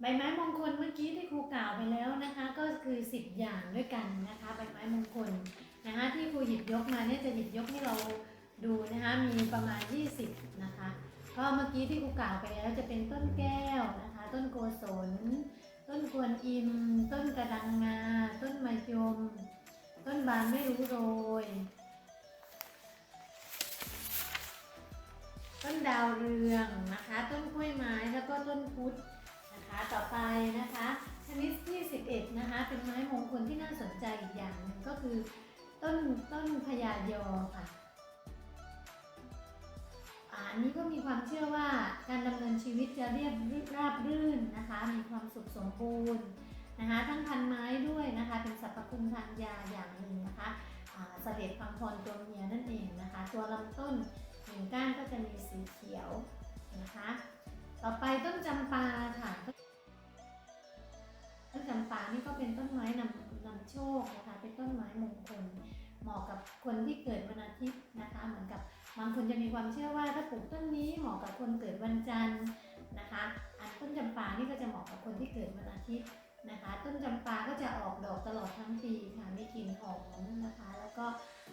ใบไม้มงคลเมื่อกี้ที่ครูกล่าวไปแล้วนะคะ ก็คือ 10 อย่างด้วยกันนะคะใบไม้มงคลนะคะที่ครูหยิบยกมาเนี่ยจะหยิบยกให้เราดูนะคะมีประมาณ 20 นะคะก็เมื่อกี้ที่ครูกล่าวไปแล้วจะเป็นต้นแก้วนะคะ ต้นโกศลต้นกวนอิม ต้นกระดังงา ต้นมะยม ต้นบานไม่รู้โรย ต้นดาวเรืองนะคะ ต้นกล้วยไม้แล้วก็ต้นพุทธนะคะ ต่อไปนะคะชนิดที่ 11 นะคะ เป็นไม้มงคลที่น่าสนใจอีกอย่างหนึ่งก็คือ ต้นต้นพญายอค่ะอาอันนี้ก็มีความเชื่อว่าการดำเนินชีวิตจะเรียบราบรื่นนะคะ มีความสุขสมบูรณ์ นะคะทั้งพันไม้ด้วยนะคะเป็นสรรพคุณทางยาอย่างหนึ่งนะคะเสด็จพังพรตัวเมียนั่นเองนะคะ ตัวลำต้นหนึ่งก้านก็จะมีสีเขียวนะคะ ต่อไปต้นจำปาค่ะต้นจำปานี่ก็เป็นต้นไม้นำนำโชคนะคะ เป็นต้นไม้มงคลเหมาะกับคนที่เกิดวันอาทิตย์นะคะ เหมือนกับบางคนจะมีความเชื่อว่าถ้าปลูกต้นนี้เหมาะกับคนเกิดวันจันทร์นะคะ อันต้นจำปานี่ก็จะเหมาะกับคนที่เกิดวันอาทิตย์ นะคะ ต้นจำปาก็จะออกดอกตลอดทั้งปีค่ะมีกลิ่นหอมนะคะ แล้วก็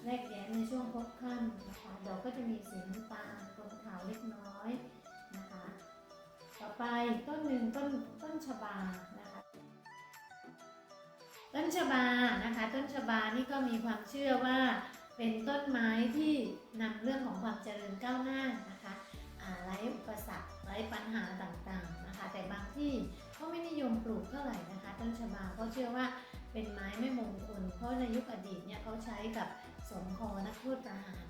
แรกแย้มในช่วงพบค่ำนะคะดอกก็จะมีสีน้ำตาลปนขาวเล็กน้อยนะคะ ต่อไปต้นหนึ่งต้นต้นชบานะคะต้นชบานะคะ ต้นชบานี่ก็มีความเชื่อว่าเป็นต้นไม้ที่นำเรื่องของความเจริญก้าวหน้านะคะไร้อุปสรรคไร้ปัญหาต่างๆนะคะ แต่บางที่ ก็ไม่นิยมปลูกเท่าไหร่นะคะ ต้นชบาก็เชื่อว่าเป็นไม้ไม่มงคล เพราะในยุคอดีตเนี่ยเขาใช้กับสมคอนักโทษประหาร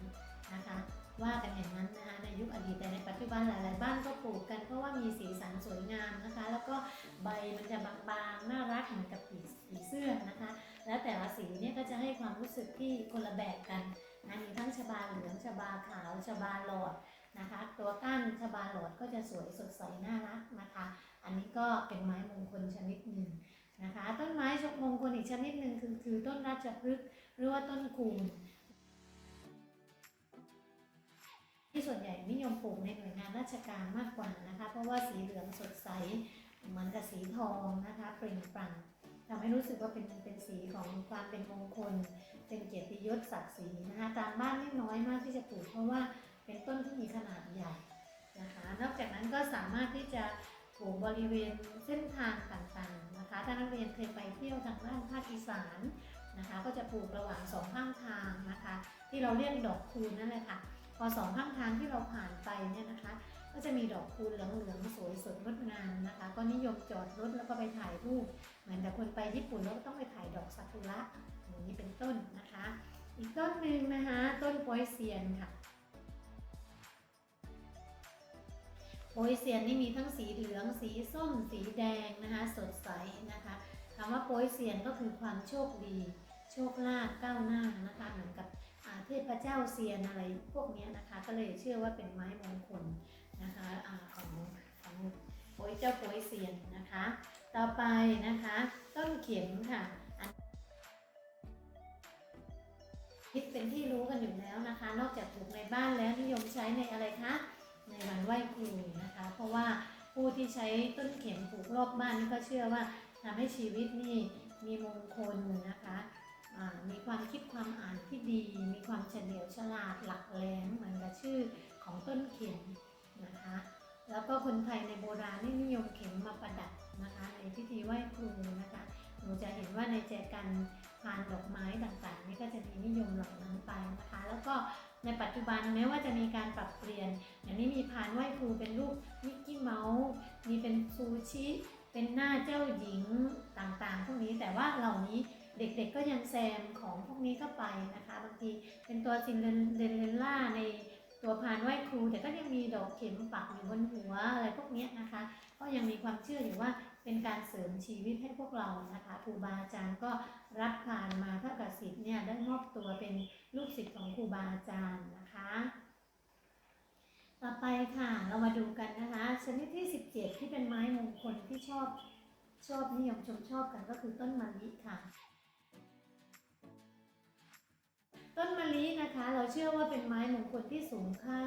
นะคะ ว่ากันอย่างนั้นนะคะในยุคอดีตแต่ในปัจจุบันหลาย ๆ บ้านก็ปลูกกันเพราะว่ามีสีสันสวยงามนะคะ แล้วก็ใบมันจะบางๆน่ารักเหมือนกับผีผีเสื้อนะคะ แล้วแต่ละสีเนี่ยก็จะให้ความรู้สึกที่คนละแบบกันนะมีทั้งชบาเหลืองชบาขาวชบาหลอดนะคะ ตัวก้านชบาหลอดก็จะสวยสดใสน่ารักนะคะ นนี้ก็เป็นไม้มงคลชนิดหนึ่งนะคะ ต้นไม้ชมงคลอีกชนิดหนึ่งคือคือต้นราชพฤกษ์หรือว่าต้นคูณที่ส่วนใหญ่นิยมปลูกในหน่วยงานราชการมากกว่านะคะ เพราะว่าสีเหลืองสดใสเหมือนกับสีทองนะคะเปล่งปลั่งทำให้รู้สึกว่าเป็นเป็นสีของความเป็นมงคล เป็นเกียรติยศศักดิ์ศรีนะคะตามบ้านนี่น้อยมากที่จะปลูกเพราะว่าเป็นต้นที่มีขนาดใหญ่นะคะ นอกจากนั้นก็สามารถที่จะ ปลูบริเวณเส้นทางต่างๆนะคะถ้านักเรียนเคยไปเที่ยวทางด้านภาคอีสานนะคะ ก็จะปลูกระหว่างสองข้างทางนะคะ ที่เราเรียกดอกคูณนั่นแหละค่ะ พอสองข้างทางที่เราผ่านไปเนี่ยนะคะ ก็จะมีดอกคูณเหลืองๆสวยสดงดงามนะคะ ก็นิยมจอดรถแล้วก็ไปถ่ายรูปเหมือนกับคนไปญี่ปุ่นแล้วก็ต้องไปถ่ายดอกซากุระอย่างนี้เป็นต้นนะคะ อีกต้นหนึ่งนะคะ ต้นโปยเซียนค่ะ โปยเซียนนี่มีทั้งสีเหลือง สีส้ม สีแดงนะคะ สดใสนะคะคำว่าโปยเซียนก็คือความโชคดี โชคลาภก้าวหน้านะคะเหมือนกับเทพเจ้าเซียนอะไรพวกนี้นะคะ ก็เลยเชื่อว่าเป็นไม้มงคลนะคะอาของของโป้ยเจ้าโป้ยเซียนนะคะ ต่อไปนะคะ ต้นเข็มค่ะคิดเป็นที่รู้กันอยู่แล้วนะคะ นอกจากปลูกในบ้านแล้วนิยมใช้ในอะไรคะ ในวันไหว้ครูน ราะว่าผู้ที่ใช้ต้นเข็มปลูกรอบบ้านนี่ก็เชื่อว่าทำให้ชีวิตนี่มีมงคลนะคะมีความคิดความอ่านที่ดี มีความเฉลียวฉลาดหลักแหลมเหมือนกับชื่อของต้นเข็มนะคะ แล้วก็คนไทยในโบราณนี่นิยมเข็มมาประดับนะคะในพิธีไหว้ครูนะคะหนูจะเห็นว่าในแจกันพานดอกไม้ต่างๆ นี่ก็จะมีนิยมเหล่านั้นไปนะคะ แล้วก็ ในปัจจุบันแม้ว่าจะมีการปรับเปลี่ยนอย่างนี้มีพานไหว้ครูเป็นรูปมิกกี้เมาส์มีเป็นซูชิ เป็นหน้าเจ้าหญิงต่างๆ พวกนี้แต่ว่าเหล่านี้เด็กๆก็ยังแซมของพวกนี้เข้าไปนะคะบางทีเป็นตัวซินเดอเรลล่าในตัวพานไหว้ครูแต่ก็ยังมีดอกเข็มปักอยู่บนหัวอะไรพวกนี้นะคะ ก็ยังมีความเชื่ออยู่ว่า เป็นการเสริมชีวิตให้พวกเรานะคะครูบาอาจารย์ก็รับผ่านมาเท่ากับศิษย์เนี่ยได้มอบตัวเป็นลูกศิษย์ของครูบาอาจารย์นะคะ ต่อไปค่ะเรามาดูกันนะคะ ชนิดที่ 17 ที่เป็นไม้มงคลที่ชอบชอบนิยมชมชอบกันก็คือต้นมะลิค่ะลินะคะเราเชื่อว่าเป็นไม้มงคลที่สูงค่า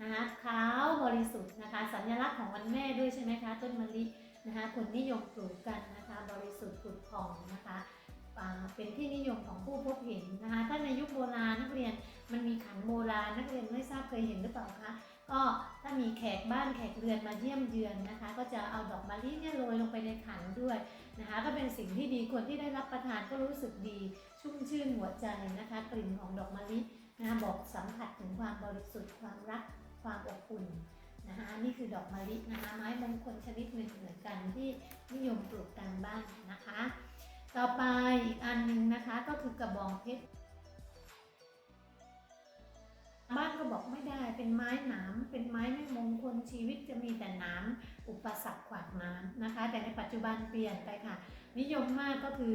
นะคะขาวบริสุทธิ์นะคะ สัญลักษณ์ของวันแม่ด้วยใช่ไหมคะ ต้นมะลิ นะคะคนนิยมปลูกกันนะคะบริสุทธิ์ผุดผ่องนะคะเป็นที่นิยมของผู้พบเห็นนะคะถ้าในยุคโบราณนักเรียนมันมีขันโบราณนักเรียนไม่ทราบเคยเห็นหรือเปล่าคะก็ถ้ามีแขกบ้านแขกเรือนมาเยี่ยมเยือนนะคะ ก็จะเอาดอกมะลิเนี่ยโรยลงไปในขันด้วยนะคะ ก็เป็นสิ่งที่ดีคนที่ได้รับประทานก็รู้สึกดีชุ่มชื่นหัวใจนะคะ กลิ่นของดอกมะลินะะบอกสัมผัสถึงความบริสุทธิ์ความรักความอบอุ่น นะคะนี่คือดอกมะลินะคะไม้มงคลชนิดหนึ่งเหมือนกันที่นิยมปลูกตามบ้านนะคะ ต่อไปอีกอันหนึ่งนะคะก็คือกระบองเพชรบ้านก็บอกไม่ได้เป็นไม้หนามเป็นไม้ไม่มงคลชีวิตจะมีแต่หนามอุปสรรคขวากน้ำนะคะ แต่ในปัจจุบันเปลี่ยนไปค่ะ นิยมมากก็คือ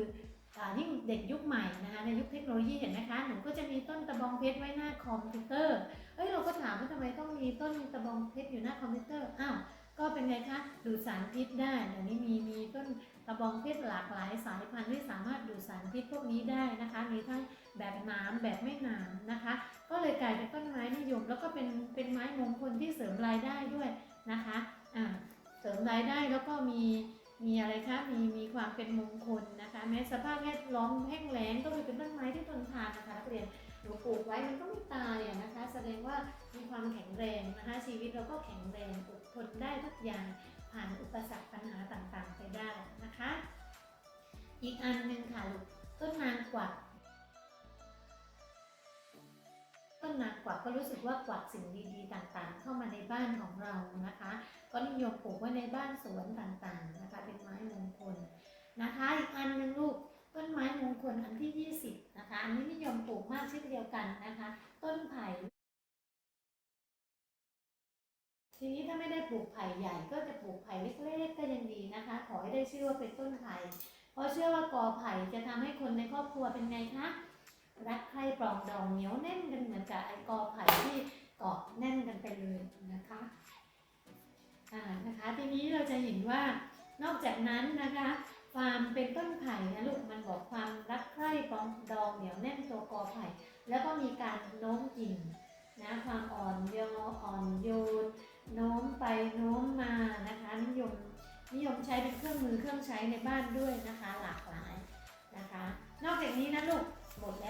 ยิ่งเด็กยุคใหม่นะคะในยุคเทคโนโลยีเห็นไหมคะหนูก็จะมีต้นตะบองเพชรไว้หน้าคอมพิวเตอร์เอ้ยเราก็ถามว่าทำไมต้องมีต้นตะบองเพชรอยู่หน้าคอมพิวเตอร์อ้าวก็เป็นไงคะดูดสารพิษได้เดี๋ยวนี้มีมีต้นตะบองเพชรหลากหลายสายพันธุ์ที่สามารถดูดสารพิษพวกนี้ได้นะคะ มีทั้งแบบนามแบบไม่นามนะคะ ก็เลยกลายเป็นต้นไม้นิยม แล้วก็เป็นเป็นไม้มงคลที่เสริมรายได้ด้วยนะคะอ่าเสริมรายได้แล้วก็มี มีอะไรคะมีมีความเป็นมงคลนะคะ แม้สภาพแวดล้อมแห้งแล้งก็คือเป็นต้นไม้ที่ทนทานนะคะนักเรียนหนูปลูกไว้มันก็ไม่ตายนะคะ แสดงว่ามีความแข็งแรงนะคะชีวิตเราก็แข็งแรงอดทนได้ทุกอย่างผ่านอุปสรรคปัญหาต่างๆ ไปได้นะคะ อีกอันหนึ่งค่ะลูกต้นนางกวักต้นนางกวักก็รู้สึกว่ากวักสิ่งดีๆ ต่างๆ เข้ามาในบ้านของเรานะคะ ก็นิยมปลูกไว้ในบ้านสวนต่างๆนะคะเป็นไม้มงคลนะคะอีกอันหนึ่งลูกต้นไม้มงคลอันที่ 20นะคะอันนี้นิยมปลูกมากเช่นเดียวกันนะคะ ต้นไผ่ทีนี้ถ้าไม่ได้ปลูกไผ่ใหญ่ก็จะปลูกไผ่เล็กๆก็ยังดีนะคะ ขอให้ได้ชื่อว่าเป็นต้นไผ่เพราะเชื่อว่ากอไผ่จะทำให้คนในครอบครัวเป็นไงคะรักใคร่ปรองดองเหนียวแน่นกันเหมือนกับไอ้กอไผ่ที่เกาะแน่นกันไปเลยนะคะ อ่านะคะทีนี้เราจะเห็นว่านอกจากนั้นนะคะความเป็นต้นไผ่นะลูกมันบอกความรักใคร่ปองดองเหนียวแน่นตัวกอไผ่ แล้วก็มีการโน้มกิ่งนะความอ่อนโยนอ่อนโยนโน้มไปโน้มมานะคะนิยมนิยมใช้เป็นเครื่องมือเครื่องใช้ในบ้านด้วยนะคะหลากหลายนะคะ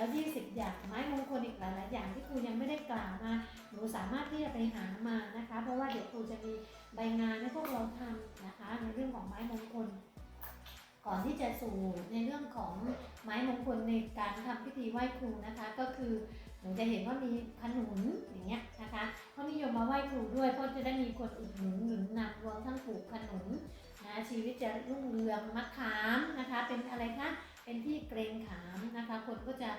แล้ว20 อย่างไม้มงคลอีกหลายๆอย่างที่ครูยังไม่ได้กล่าวมาหนูสามารถที่จะไปหามานะคะ เพราะว่าเดี๋ยวครูจะมีใบงานให้พวกเราทำนะคะ ในเรื่องของไม้มงคล ก่อนที่จะสู่ในเรื่องของไม้มงคลในการทำพิธีไหว้ครูนะคะ ก็คือหนูจะเห็นว่ามีขนุนอย่างเงี้ยนะคะเขานิยมมาไหว้ครูด้วยเพราะจะได้มีคนอุดหนุนหนุนนำรวมทั้งปลูกขนุนนะชีวิตจะรุ่งเรืองมะขามนะคะ เป็นอะไรคะเป็นที่เกรงขามนะคะ คนก็จะ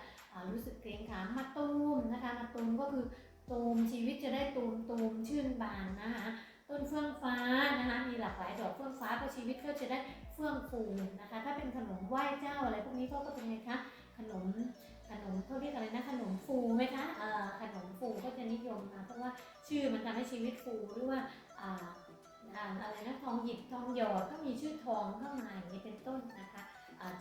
รู้สึกเกรงขามมาตูมนะคะมาตูมก็คือตูมชีวิตจะได้ตูมตูมชื่นบานนะคะต้นเฟื่องฟ้านะคะมีหลากหลายดอกเฟื่องฟ้าก็ชีวิตก็จะได้เฟื่องฟูนะคะ ถ้าเป็นขนมไหว้เจ้าอะไรพวกนี้ก็ก็เป็นไงคะขนมขนมเขาเรียกอะไรนะขนมฟูไหมคะเอ่อขนมฟูก็จะนิยมมาเพราะว่าชื่อมันทำให้ชีวิตฟูหรือว่าอ่าอะไรนะทองหยิบทองหยอดก็มีชื่อทองเข้ามาอย่างนี้เป็นต้นนะคะ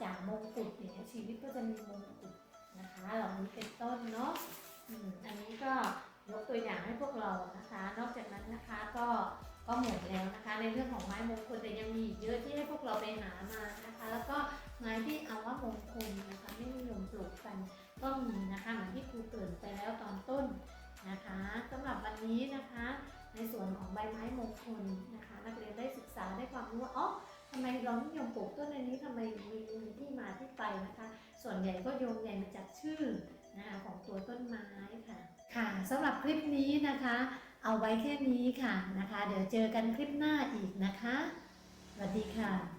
จากมงกุฎเงี้ยชีวิตก็จะมีมงกุฎ นะคะเหล่านี้เป็นต้นเนาะอันนี้ก็ยกตัวอย่างให้พวกเรานะคะ นอกจากนั้นนะคะก็ก็หมดแล้วนะคะ ในเรื่องของไม้มงคลแต่ยังมีอีกเยอะที่ให้พวกเราไปหามานะคะ แล้วก็ไม้ที่เอาว่ามงคลนะคะไม่นิยมปลูกกันก็มีนะคะเหมือนที่ครูเกริ่นไปแล้วตอนต้นนะคะสำหรับวันนี้นะคะ ในส่วนของใบไม้มงคลนะคะ นักเรียนได้ศึกษาได้ความรู้ว่าอ๋อทำไมเรานิยมปลูกต้นอันนี้ทำไมมีที่มา ส่วนใหญ่ก็โยงใหญ่มาจากชื่อนะคะของตัวต้นไม้ค่ะ ค่ะสำหรับคลิปนี้นะคะ เอาไว้แค่นี้ค่ะนะคะ เดี๋ยวเจอกันคลิปหน้าอีกนะคะสวัสดีค่ะ